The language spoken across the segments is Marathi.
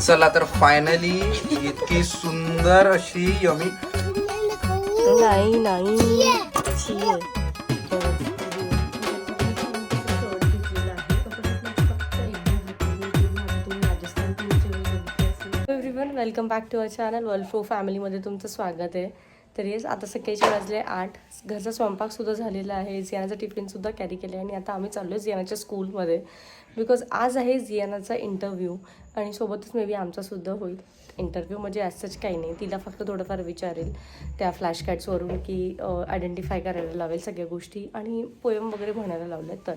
चला तर फायनली इतकी सुंदर अशी यमी. नाही नाही. Everyone welcome back to our channel world फ्रो फॅमिलीमध्ये तुमचं स्वागत आहे. तर येस आता सकाळचे वाजले आठ. घरचा स्वयंपाकसुद्धा झालेला आहे. जियानाचा टिफिनसुद्धा कॅरी केला आहे आणि आता आम्ही चाललो आहे जियानाच्या स्कूलमध्ये बिकॉज आज आहे जियानाचा इंटरव्ह्यू आणि सोबतच मे बी आमचासुद्धा होईल इंटरव्ह्यू म्हणजे ॲज काही नाही. तिला फक्त थोडंफार विचारेल त्या फ्लॅश कार्ड्सवरून की आयडेंटिफाय करायला लावेल सगळ्या गोष्टी आणि पोयम वगैरे म्हणायला लावल्या तर.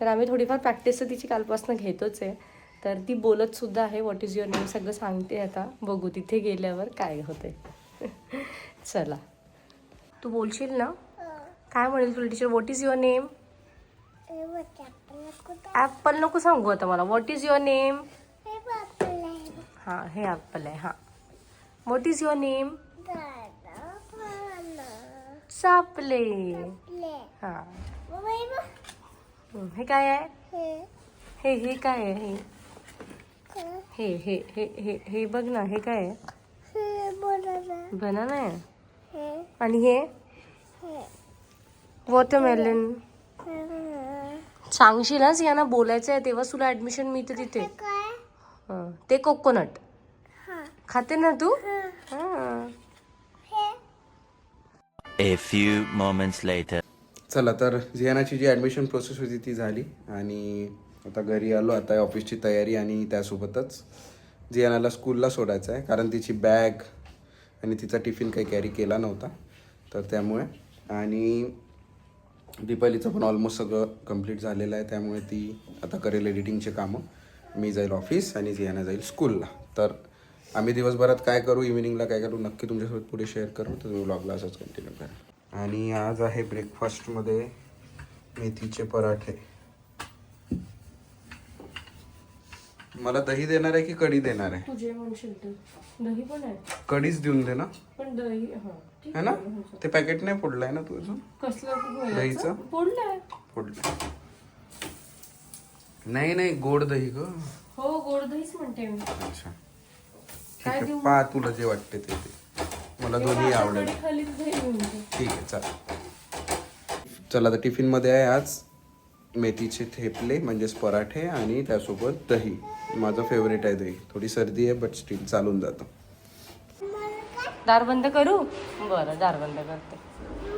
तर आम्ही थोडीफार प्रॅक्टिस तर तिची कालपासून घेतोच आहे. तर ती बोलतसुद्धा आहे. व्हॉट इज युअर नेम सगळं सांगते आता. बघू तिथे गेल्यावर काय होते चला. तू बोलशील ना? काय म्हणेल तुला teacher what is your name apple नको सांगू आता मला. व्हॉट इज युअर नेम हां हे ॲपल आहे हां. व्हॉट इज युअर नेम सापले. हां. हं, हे काय आहे? हे. हे काय आहे? हे. हे हे हे हे हे बघ ना हे काय आहे? बनाना आहे आणि हे? वॉटरमेलन सांगशील ना यांना बोलायचं आहे तेव्हा तुला ऍडमिशन मिळते तिथे. हं, ते कोकोनट खाते ना तू? हां. A few moments later. चला तर जियानाची जी ॲडमिशन प्रोसेस होती ती झाली. आणि आता घरी आलो आता ऑफिसची तयारी आणि त्यासोबतच जियानाला स्कूलला सोडायचं आहे कारण तिची बॅग आणि तिचा टिफिन काही कॅरी केला नव्हता. तर त्यामुळे आणि दीपालीचं पण ऑलमोस्ट सगळं कंप्लीट झालेलं आहे त्यामुळे ती आता करेल एडिटिंगचे कामं. मी जाईल ऑफिस आणि जियाना जाईल स्कूलला तर आम्ही दिवसभरात काय करू इव्हिनिंगला काय करू नक्की तुमच्यासोबत पुढे शेअर करू तर तुम्ही ब्लॉगला असंच कंटिन्यू करा. आणि आज आहे ब्रेकफास्टमध्ये मेथीचे पराठे. मला दही देणार आहे की कढी देणार आहे? म्हणशील तर दही पण आहे. कढीच देऊन दे ना. पण दही हां ठीक है ना? ते पॅकेट नाही फोडलंय ना तू अजून? कसलं दहीचं? पोडलंय फोडलंय. नाही नाही गोड दही ग. हो गोड दहीच म्हणते मी. अच्छा. ठीक आहे पा तुला जे वाटते ते ते मला दोन्ही आवडेल. खाली दही. ठीक आहे चला चला तर टिफिनमध्ये आहे आज. मेथीचे थेपले म्हणजेच पराठे आणि त्यासोबत दही. माझं फेवरेट आहे दही. थोडी सर्दी आहे बट स्टील चालून जातं. दार बंद करू? बरं दार बंद करते.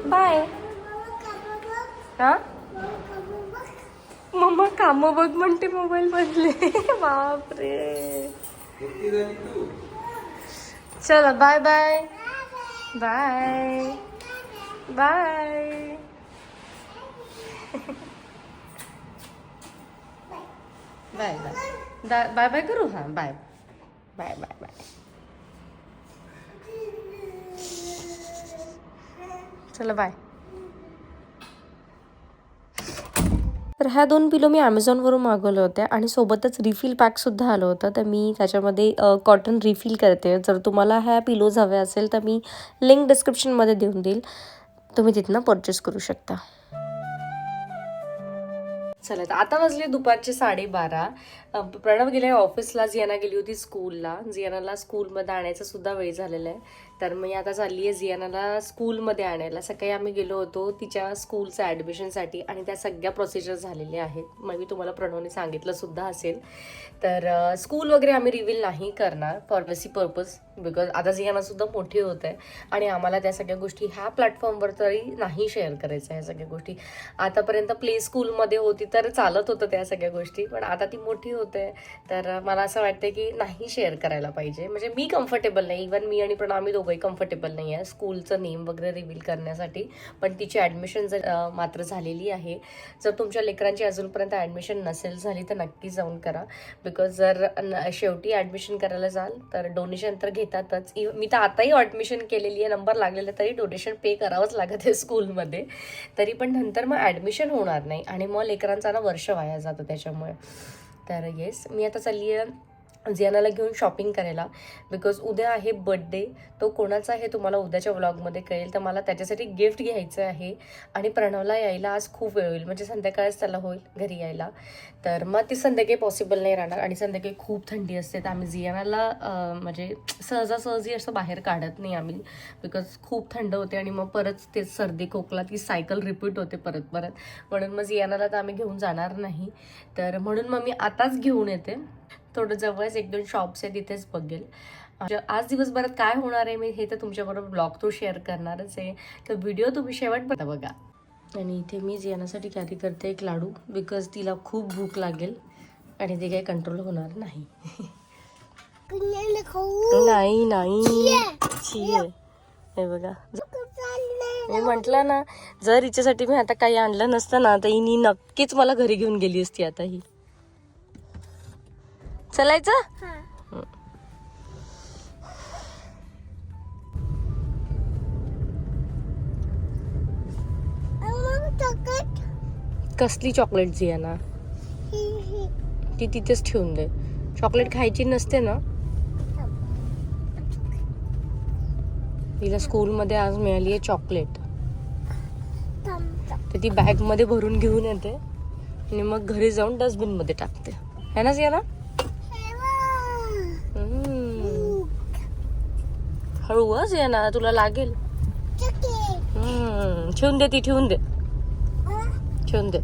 बाय. हा? मम्मा काम बघ म्हणते मोबाईल बदले बापरे. चला bye bye. Bye. Bye. Bye bye. Bye bye करू? हां बाय. Bye bye bye. चला बाय. तर ह्या दोन पिलो मी ॲमेझॉनवरून मागवल्या होत्या आणि सोबतच रिफिल पॅकसुद्धा आलं होतं. तर मी त्याच्यामध्ये कॉटन रिफिल करते. जर तुम्हाला ह्या पिलोज हव्या असेल तर मी लिंक डिस्क्रिप्शनमध्ये देऊन देईल. तुम्ही तिथनं परचेस करू शकता. चला तर आता वाजले दुपारचे साडेबारा. प्रणव गेले ऑफिसला जियाना गेली होती स्कूलला. जियानाला स्कूलमध्ये आणायचा सुद्धा वेळ झालेला आहे. तर मी आता चालली आहे जियानाला स्कूलमध्ये आणायला. सकाळी आम्ही गेलो होतो तिच्या स्कूलच्या ॲडमिशनसाठी आणि त्या सगळ्या प्रोसिजर झालेल्या आहेत. मग मी तुम्हाला प्रणवने सांगितलं सुद्धा असेल. तर स्कूल वगैरे आम्ही रिव्हील नाही करणार. Pharmacy purpose. बिकॉज आता जियाना सुद्धा मोठी होत आहे. आणि आम्हाला त्या सगळ्या गोष्टी ह्या प्लॅटफॉर्मवर तरी नाही शेअर करायच्या ह्या सगळ्या गोष्टी. आतापर्यंत प्ले स्कूलमध्ये होती तर चालत होतं त्या सगळ्या गोष्टी. पण आता ती मोठी होते. तर मला असं वाटतं की नाही शेअर करायला पाहिजे. म्हणजे मी कम्फर्टेबल नाही. इवन मी आणि पण आम्ही दोघंही कम्फर्टेबल नाही आहे स्कूलचं नेम वगैरे रिव्हील करण्यासाठी. पण तिची ॲडमिशन जर मात्र झालेली आहे. जर तुमच्या लेकरांची अजूनपर्यंत ॲडमिशन नसेल झाली तर नक्की जाऊन करा. बिकॉज जर न- शेवटी ॲडमिशन करायला जाल तर डोनेशन तर घे घेतातच e- मी तर आताही ॲडमिशन केलेली आहे नंबर लागलेला तरी डोनेशन पे करावंच लागत आहे स्कूलमध्ये तरी पण नंतर मग ॲडमिशन होणार नाही. आणि मग लेकरांचा ना वर्ष वाया जातं त्याच्यामुळे. तर येस मी आता चालली आहे जियानाला घेऊन शॉपिंग करायला. बिकॉज उद्या आहे बड्डे तो कोणाचा आहे तुम्हाला उद्याच्या व्लॉगमध्ये कळेल. तर मला त्याच्यासाठी गिफ्ट घ्यायचं आहे. आणि प्रणवला यायला आज खूप वेळ होईल. म्हणजे संध्याकाळच त्याला होईल घरी यायला. तर मग ती संध्याकाळी पॉसिबल नाही राहणार. आणि संध्याकाळी खूप थंडी असते. तर आम्ही जियानाला म्हणजे सहजासहजी असं बाहेर काढत नाही आम्ही. बिकॉज खूप थंड होते आणि मग परत ते सर्दी खोकला ती सायकल रिपीट होते परत परत. म्हणून मग जियानाला तर आम्ही घेऊन जाणार नाही. तर म्हणून मग मी आताच घेऊन येते. थोडं जवळच एक दोन शॉप्स आहे तिथेच बघेल. म्हणजे आज दिवसभरात काय होणार आहे मी हे तर तुमच्याबरोबर ब्लॉग थ्रू शेअर करणारच आहे. तर व्हिडिओ तुम्ही शेवटपर्यंत बघा. आणि इथे मी येण्यासाठी कॅरी करते एक लाडू बिकॉज तिला खूप भूक लागेल आणि ते काही कंट्रोल होणार नाही. नाही नाही. हे बघा. मी म्हटलं ना जर हिच्यासाठी मी आता काही आणलं नसतं ना तर हिनी नक्कीच मला घरी घेऊन गेली असती आता ही. चलायचं? कसली चॉकलेट जी आहे ना? ती तिथेच ठेवून दे. चॉकलेट खायची नसते ना? तिला स्कूलमध्ये आज मिळाली आहे चॉकलेट तर ती बॅगमध्ये भरून घेऊन येते. आणि मग घरी जाऊन डस्टबिनमध्ये टाकते. है ना जिया हळूच हळू ना तुला लागेल. हम्म, ठेवून दे ती ठेवून दे. ठेवून दे.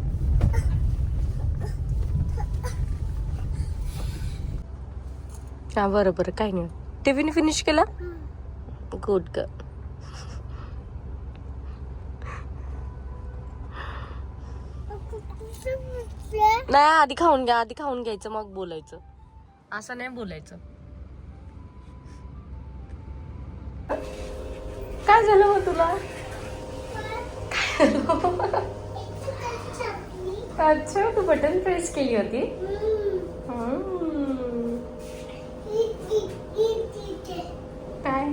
हा बरं बरं काही नाही. टिफिन फिनिश केला? गुड ग नाही आधी खाऊन घ्या आधी खाऊन घ्यायचं मग बोलायचं. असं नाही बोलायचं. काय झालं मग तुला? अच्छा तू बटन प्रेस केली होती. काय?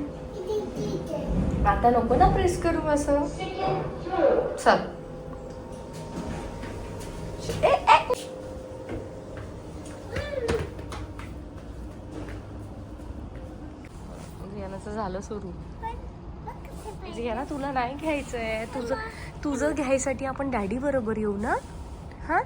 आता नको ना प्रेस करू असं. चल. झालं सुरू. रियानाचं झालं तुला नाही घ्यायचं आहे तुझं तुझं घ्यायसाठी आपण डॅडी बरोबर येऊ ना? हां?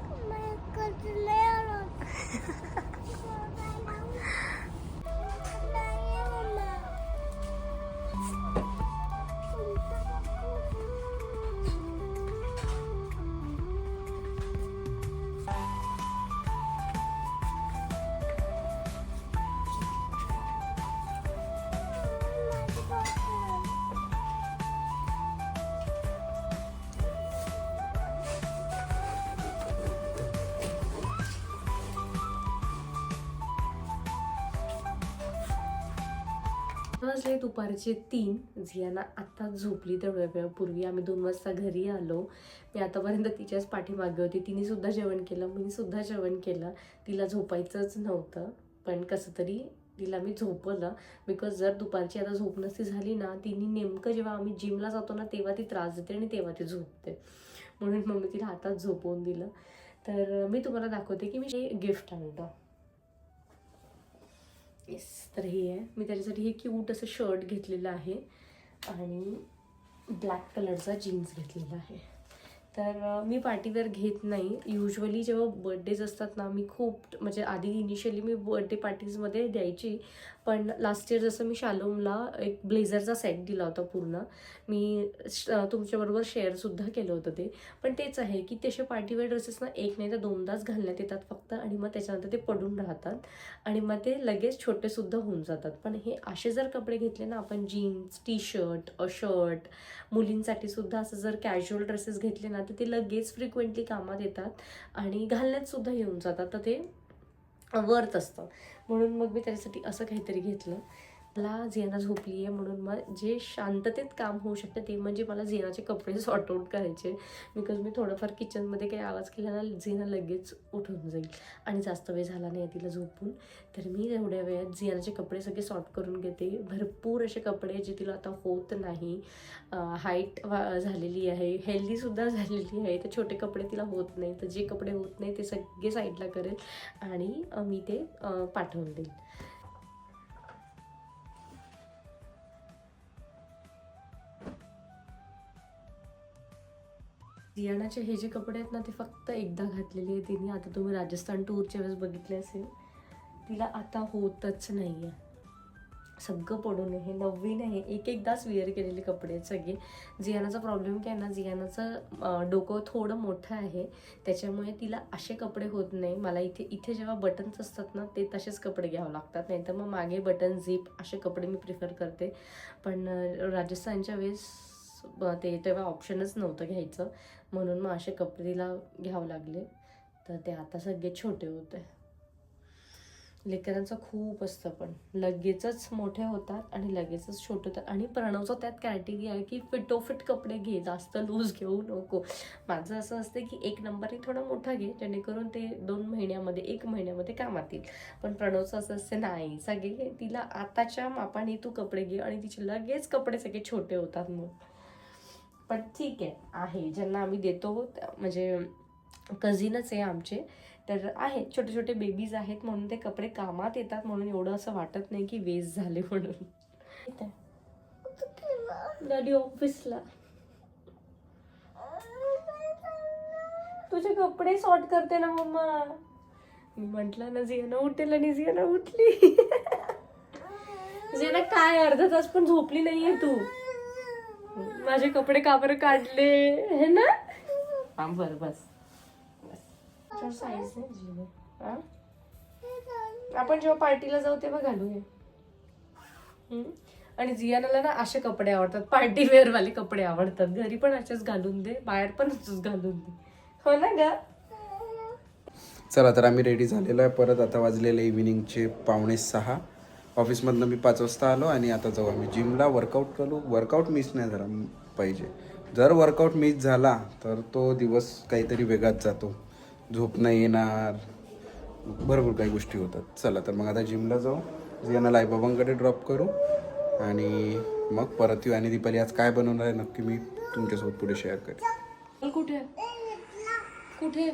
वाजले दुपारचे तीन. झियाना आत्ता झोपली तर वेळपूर्वी आम्ही दोन वाजता घरी आलो. मी आतापर्यंत तिच्याच पाठीमागे होती. तिने सुद्धा जेवण केलं. मी सुद्धा जेवण केलं. तिला झोपायचंच नव्हतं. पण कसं तरी तिला मी झोपवलं. बिकॉज जर दुपारची आता झोप नसती झाली ना तिने नेमकं जेव्हा आम्ही जिमला जातो ना तेव्हा ती त्रास देते आणि तेव्हा ती झोपते. म्हणून मग मी तिला आताच झोपवून दिलं. तर मी तुम्हाला दाखवते की मी हे गिफ्ट आणलं. येस तर हे आहे. मी त्याच्यासाठी हे क्यूट असं शर्ट घेतलेलं आहे. आणि ब्लॅक कलरचा जीन्स घेतलेला आहे. तर मी पार्टीवेअर घेत नाही. युजली जेव्हा बर्थडेज असतात ना मी खूप म्हणजे आधी इनिशियली मी बर्थडे पार्टीजमध्ये द्यायची. पण लास्ट इयर जसं मी शालोमला एक ब्लेझरचा सेट दिला होता पूर्ण मी श- तुमच्याबरोबर शेअरसुद्धा केलं होतं ते. पण तेच आहे की तसे पार्टीवेअर ड्रेसेस ना एक नाही तर दोनदाच घालण्यात येतात फक्त आणि मग त्याच्यानंतर ते पडून राहतात. आणि मग ते लगेच छोटेसुद्धा होऊन जातात. पण हे असे जर कपडे घेतले ना आपण जीन्स टी शर्ट शर्ट मुलींसाठी सुद्धा असं जर कॅज्युअल ड्रेसेस घेतले ना तर ते लगेच फ्रिक्वेंटली कामात येतात आणि घालण्यात सुद्धा येऊन जातात. तर ते वर्थ असतं. म्हणून मग मी त्याच्यासाठी असं काहीतरी घेतलं. मला झियाना झोपली आहे म्हणून मग जे शांततेत काम होऊ शकतं ते म्हणजे मला झेनाचे कपडे सॉर्ट आउट करायचे. बिकॉज मी थोडंफार किचनमध्ये काही आवाज केला ना झियाना लगेच उठून जाईल. आणि जास्त वेळ झाला नाही तिला झोपून. तर मी एवढ्या वेळात झेनाचे कपडे सगळे सॉर्ट करून घेते. भरपूर असे कपडे जे तिला आता होत नाही. हाईट झालेली आहे. हेल्दीसुद्धा झालेली आहे. तर छोटे कपडे तिला होत नाही. तर जे कपडे होत नाही ते सगळे साईडला करेल. आणि मी ते पाठवून देईल. दियानाचे हे जे कपडे आहेत ना ते फक्त एकदा घातलेले आहे तिने. आता तुम्ही राजस्थान टूरच्या वेळेस बघितले असेल तिला आता होतच नाही आहे सगळं पडून आहे. नवीन आहे. एक एकदाच विअर केलेले कपडे आहेत सगळे. जियानाचा प्रॉब्लेम काय ना जियानाचं डोकं थोडं मोठं आहे. त्याच्यामुळे तिला असे कपडे होत नाही. मला इथे इथे जेव्हा बटन्स असतात ना ते तसेच कपडे घ्यावं लागतात. नाही तर मग मागे बटन झीप असे कपडे मी प्रिफर करते. पण राजस्थानच्या वेळेस ते तेव्हा ऑप्शनच नव्हतं घ्यायचं. म्हणून मग असे कपडे तिला घ्यावं लागले. तर ते आता सगळे छोटे होते. लेकरांचं खूप असतं पण. लगेचच मोठे होतात आणि लगेचच छोटे होतात. आणि प्रणवचं त्यात कॅटेगरी आहे की फिटोफिट कपडे घे जास्त लूज घेऊ नको. माझं असं असतं की एक नंबरही थोडा मोठा घे जेणेकरून ते दोन महिन्यामध्ये एक महिन्यामध्ये कामात येईल. पण प्रणवचं असं असते नाही सगळे तिला आताच्या मापाने तू कपडे घे. आणि तिचे लगेच कपडे सगळे छोटे होतात मग. पण ठीक आहे आहे. ज्यांना आम्ही देतो म्हणजे कझिनच आहे आमचे तर आहेत छोटे छोटे बेबीज आहेत म्हणून ते कपडे कामात येतात म्हणून एवढं असं वाटत नाही की वेस्ट झाले म्हणून. डॅडी ऑफिसला तुझे कपडे सॉर्ट करते ना मम्मा. मी म्हटलं ना झियाना उठेल आणि झियाना उठली. झियाना काय अर्धा तास पण झोपली नाहीये तू. माझे कपडे का बरं काढले? हे ना? हा बरं बस. साईज नाही जीव हा? आपण जेव्हा पार्टीला जाऊ तेव्हा घालूया? आणि जियानाला ना असे कपडे आवडतात. पार्टी वेअर वाले कपडे आवडतात. घरी पण असेच घालून दे बाहेर पण असेच घालून दे. हो ना ग? चला तर आम्ही रेडी झालेलो आहे. परत आता वाजलेले इव्हिनिंगचे पावणे सहा. ऑफिसमधनं मी पाच वाजता आलो आणि आता जाऊ आम्ही. जिमला वर्कआउट करू. वर्कआउट मिस नाही झाला पाहिजे. जर वर्कआउट मिस झाला तर तो दिवस काहीतरी वेगात जातो. झोप नाही येणार. भरपूर काही गोष्टी होतात. चला तर मग आता जिमला जाऊ. यांना लाईबाबांकडे ड्रॉप करू आणि मग परत येऊ. आणि दीपाली आज काय बनवणार आहे नक्की मी तुमच्यासोबत पुढे शेअर करेन. कुठे? कुठे?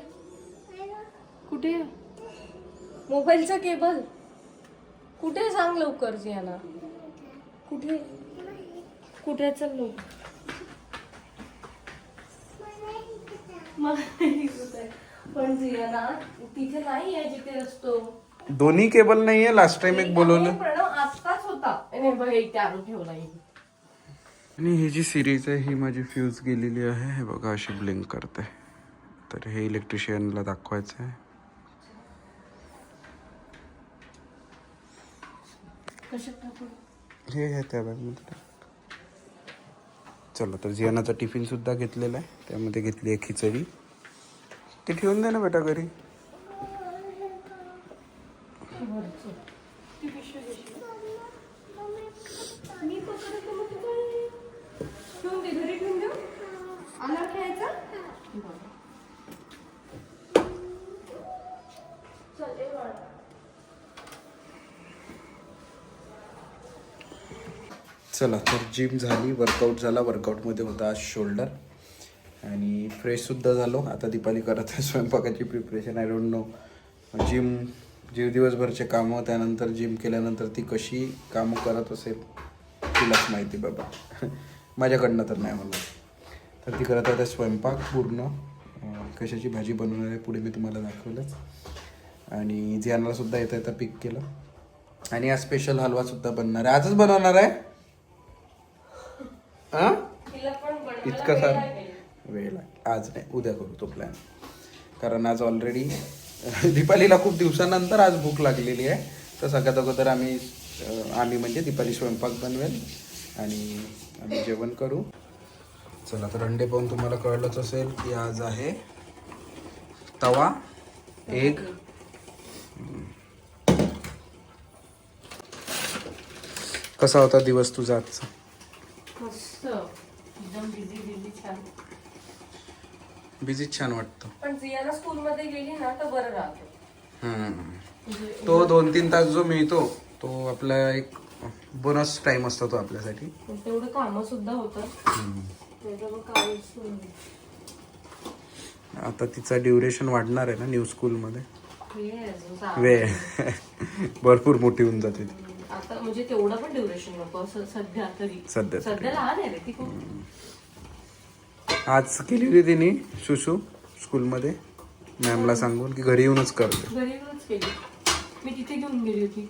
कुठे? मोबाईलचा केबल कुठे सांग लवकर जियाना कुठे? कुठे चल लोक पण जियाना तिथे नाही आहे जिथे असतो. दोन्ही केबल नाही आहे लास्ट टाइम एक बोलवलं. प्रणव आत्ताच होता. नाही बघ एक आणून ठेवला इथे. आणि ही जी सिरीज आहे ही माझी फ्यूज गेलेली आहे. हे बघा अशी ब्लिंक करते. तर हे इलेक्ट्रिशियनला दाखवायचं आहे हे आहे त्या बॅगमध्ये. चला तर जियानाचा टिफिन सुद्धा घेतलेला आहे. त्यामध्ये घेतली आहे खिचडी. ते ठेवून दे ना बेटा घरी. ती पिशवी कशी? मी पकडते मग तू काय? ठेवून दे घरी ठेवून देऊ आला खेळायचा बरं. चल ये बाळा. चला तर जिम झाली वर्कआउट झाला वर्कआउटमध्ये होता आज शोल्डर आणि फ्रेशसुद्धा झालो. आता दीपाली करत आहे स्वयंपाकाची preparation I don't know gym जे दिवसभरचे कामं त्यानंतर जिम केल्यानंतर ती कशी कामं करत असेल तिलाच माहिती बाबा. माझ्याकडनं तर नाही मला तर ती करत आहे स्वयंपाक पूर्ण. कशाची भाजी बनवणार आहे पुढे मी तुम्हाला दाखवलंच. आणि जे सुद्धा येतं येतं पिक केलं. आणि आज स्पेशल हलवासुद्धा बनणार आहे. आजच बनवणार आहे. हा? इतकं वेळ सर. वेळ लागेल आज नाही उद्या करू तो प्लॅन कारण आज ऑलरेडी दीपालीला खूप दिवसानंतर आज भूक लागलेली आहे. तर सगळ्यात अगोदर आम्ही आम्ही म्हणजे दीपाली स्वयंपाक बनवेल आणि आम्ही जेवण करू. चला तर अंडे पाहून तुम्हाला कळलंच असेल की आज आहे तवा एग कसा होता दिवस तुझा आजचा? मस्त. एकदम बिझी बिझी छान. बिझीच छान वाटतं. पण जियाना स्कूलमध्ये गेली ना तर बरं राहतो. हम्म. म्हणजे तो दोन तीन तास जो मिळतो तो आपला एक बोनस टाइम असतो तो आपल्यासाठी. तेवढं कामं सुद्धा होतं. त्याचं मग काहीच नाही. आता तिचा ड्युरेशन वाढणार आहे ना न्यू स्कूलमध्ये वेळ आहे अजून सहा वेळ भरपूर मोठी होऊन जाते ती. आता म्हणजे तेवढं पण ड्युरेशन नको असं सध्या तरी. सध्या तरी. सध्या लहान आहे रे ती खूप. आज केली होती तिने सुसू स्कूलमध्ये. मॅमला सांगून की घरी येऊनच करते घरी येऊनच केली. मी तिथे घेऊन गेली होती.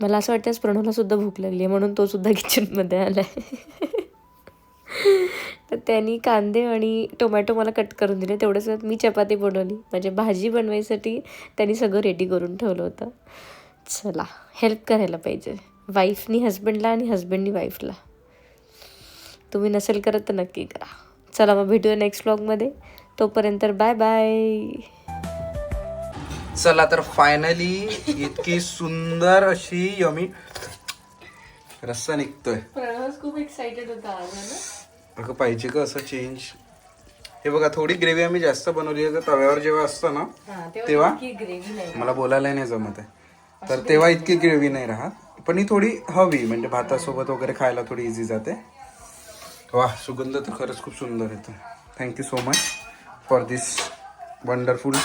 मला असं वाटतं प्रणवला सुद्धा भूक लागली आहे म्हणून तो सुद्धा किचनमध्ये आलाय. तर त्यांनी कांदे आणि टोमॅटो मला कट करून दिले. तेवढंच वेळात मी चपाती बनवली. म्हणजे भाजी बनवायसाठी त्यांनी सगळं रेडी करून ठेवलं होतं. चला हेल्प करायला पाहिजे. वाईफनी हस्बंडला आणि हस्बंडनी वाईफला तुम्ही नसेल करत तर नक्की करा. चला मग भेटूया नेक्स्ट ब्लॉगमध्ये तोपर्यंत बाय बाय चला तर फायनली इतकी सुंदर अशी यमी रस्सा निघतोय. प्रणव खूप एक्साइटेड होता है अगं पाहिजे का असं चेंज हे बघा थोडी ग्रेव्ही आम्ही जास्त बनवली आहे तर तव्यावर जेव्हा असतं ना तेव्हा? मला बोलायला नाही जमत आहे. तर तेव्हा इतकी ग्रेव्ही नाही राहत. पण ही थोडी हवी म्हणजे भातासोबत वगैरे खायला थोडी इझी जाते. वा सुगंध तर खरंच खूप सुंदर येतो thank you so much for this wonderful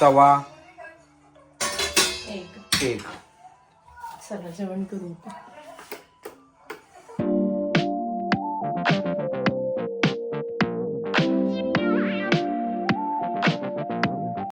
तवा. एक. केक चला जेवण करू.